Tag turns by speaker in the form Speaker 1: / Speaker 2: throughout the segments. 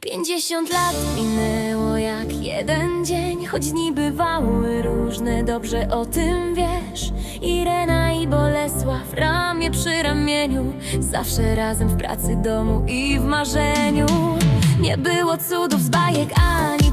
Speaker 1: Pięćdziesiąt lat minęło jak jeden dzień Choć dni bywały różne, dobrze o tym wiesz. Irena i Bolesław, ramię przy ramieniu Zawsze razem w pracy, domu i w marzeniu. Nie było cudów z bajek ani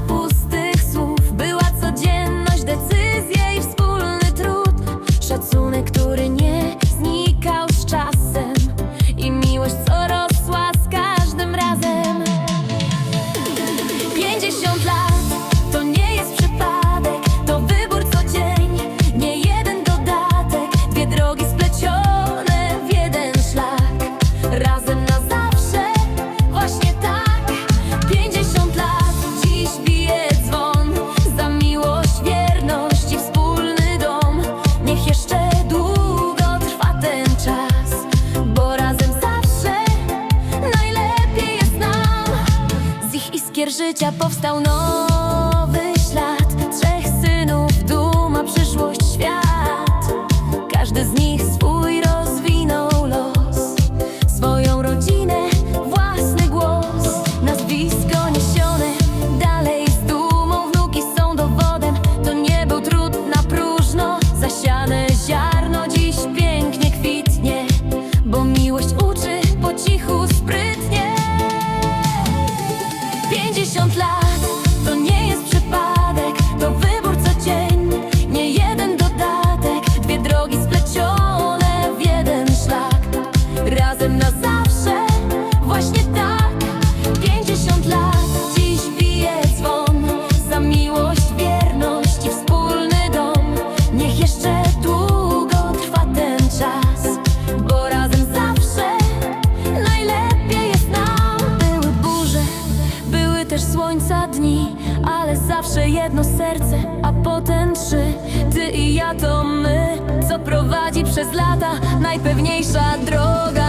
Speaker 1: Iskier życia powstał nowy ślad. Trzech synów, duma, przyszłość, świat. Każdy z nich swój rozwinął los. Swoją rodzinę, własny głos. Nazwisko niesione dalej z dumą. Wnuki są dowodem, to nie był trud na próżno. Zasiane ziarno dziś pięknie kwitnie Bo miłość uczy po cichu sprytnie też słońca dni, ale zawsze jedno serce, a potem trzy. Ty i ja to my, co prowadzi przez lata. Najpewniejsza droga.